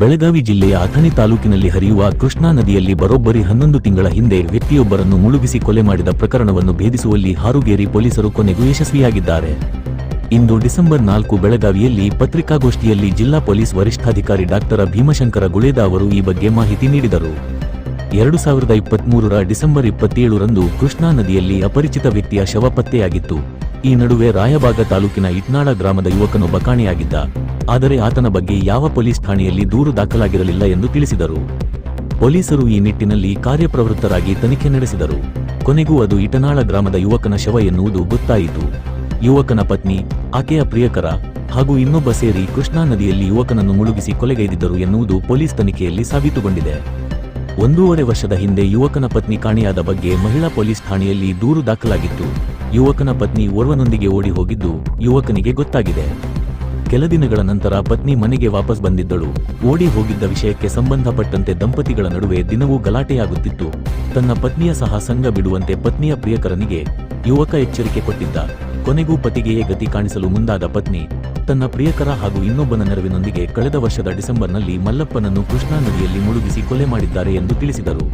ಬೆಳಗಾವಿ ಜಿಲ್ಲೆಯ ಅಥಣಿ ತಾಲೂಕಿನಲ್ಲಿ ಹರಿಯುವ ಕೃಷ್ಣಾ ನದಿಯಲ್ಲಿ ಬರೋಬ್ಬರಿ ಹನ್ನೊಂದು ತಿಂಗಳ ಹಿಂದೆ ವ್ಯಕ್ತಿಯೊಬ್ಬರನ್ನು ಮುಳುಗಿಸಿ ಕೊಲೆ ಮಾಡಿದ ಪ್ರಕರಣವನ್ನು ಭೇದಿಸುವಲ್ಲಿ ಹಾರುಗೇರಿ ಪೊಲೀಸರು ಕೊನೆಗೂ ಯಶಸ್ವಿಯಾಗಿದ್ದಾರೆ. ಇಂದು ಡಿಸೆಂಬರ್ ನಾಲ್ಕು ಬೆಳಗಾವಿಯಲ್ಲಿ ಪತ್ರಿಕಾಗೋಷ್ಠಿಯಲ್ಲಿ ಜಿಲ್ಲಾ ಪೊಲೀಸ್ ವರಿಷ್ಠಾಧಿಕಾರಿ ಡಾಕ್ಟರ್ ಭೀಮಶಂಕರ ಗುಳೇದ ಅವರು ಈ ಬಗ್ಗೆ ಮಾಹಿತಿ ನೀಡಿದರು. ಎರಡು ಸಾವಿರದ ಇಪ್ಪತ್ಮೂರರ ಡಿಸೆಂಬರ್ ಇಪ್ಪತ್ತೇಳರಂದು ಕೃಷ್ಣಾ ನದಿಯಲ್ಲಿ ಅಪರಿಚಿತ ವ್ಯಕ್ತಿಯ ಶವ ಪತ್ತೆಯಾಗಿತ್ತು. ಈ ನಡುವೆ ರಾಯಬಾಗ ತಾಲೂಕಿನ ಇಟ್ನಾಳ ಗ್ರಾಮದ ಯುವಕನೊಬ್ಬ ಕಾಣೆಯಾಗಿದ್ದ. ಆದರೆ ಆತನ ಬಗ್ಗೆ ಯಾವ ಪೊಲೀಸ್ ಠಾಣೆಯಲ್ಲಿ ದೂರು ದಾಖಲಾಗಿರಲಿಲ್ಲ ಎಂದು ತಿಳಿಸಿದರು. ಪೊಲೀಸರು ಈ ನಿಟ್ಟಿನಲ್ಲಿ ಕಾರ್ಯಪ್ರವೃತ್ತರಾಗಿ ತನಿಖೆ ನಡೆಸಿದರು. ಕೊನೆಗೂ ಅದು ಇಟನಾಳ ಗ್ರಾಮದ ಯುವಕನ ಶವ ಎನ್ನುವುದು ಗೊತ್ತಾಯಿತು. ಯುವಕನ ಪತ್ನಿ, ಆಕೆಯ ಪ್ರಿಯಕರ ಹಾಗೂ ಇನ್ನೊಬ್ಬ ಸೇರಿ ಕೃಷ್ಣಾ ನದಿಯಲ್ಲಿ ಯುವಕನನ್ನು ಮುಳುಗಿಸಿ ಕೊಲೆಗೈದಿದ್ದರು ಎನ್ನುವುದು ಪೊಲೀಸ್ ತನಿಖೆಯಲ್ಲಿ ಸಾಬೀತುಗೊಂಡಿದೆ. ಒಂದೂವರೆ ವರ್ಷದ ಹಿಂದೆ ಯುವಕನ ಪತ್ನಿ ಕಾಣೆಯಾದ ಬಗ್ಗೆ ಮಹಿಳಾ ಪೊಲೀಸ್ ಠಾಣೆಯಲ್ಲಿ ದೂರು ದಾಖಲಾಗಿತ್ತು. ಯುವಕನ ಪತ್ನಿ ಓರ್ವನೊಂದಿಗೆ ಓಡಿ ಹೋಗಿದ್ದು ಯುವಕನಿಗೆ ಗೊತ್ತಾಗಿದೆ. ಕೆಲ ದಿನಗಳ ನಂತರ ಪತ್ನಿ ಮನೆಗೆ ವಾಪಸ್ ಬಂದಿದ್ದಳು. ಓಡಿ ಹೋಗಿದ್ದ ವಿಷಯಕ್ಕೆ ಸಂಬಂಧಪಟ್ಟಂತೆ ದಂಪತಿಗಳ ನಡುವೆ ದಿನವೂ ಗಲಾಟೆಯಾಗುತ್ತಿತ್ತು. ತನ್ನ ಪತ್ನಿಯ ಸಹ ಸಂಘ ಬಿಡುವಂತೆ ಪತ್ನಿಯ ಪ್ರಿಯಕರನಿಗೆ ಯುವಕ ಎಚ್ಚರಿಕೆ ಕೊಟ್ಟಿದ್ದ. ಕೊನೆಗೂ ಪತಿಗೆಯೇ ಗತಿ ಕಾಣಿಸಲು ಮುಂದಾದ ಪತ್ನಿ, ತನ್ನ ಪ್ರಿಯಕರ ಹಾಗೂ ಇನ್ನೊಬ್ಬನ ನೆರವಿನೊಂದಿಗೆ ಕಳೆದ ವರ್ಷದ ಡಿಸೆಂಬರ್ನಲ್ಲಿ ಮಲ್ಲಪ್ಪನನ್ನು ಕೃಷ್ಣಾ ನದಿಯಲ್ಲಿ ಮುಳುಗಿಸಿ ಕೊಲೆ ಮಾಡಿದ್ದಾರೆ ಎಂದು ತಿಳಿಸಿದರು.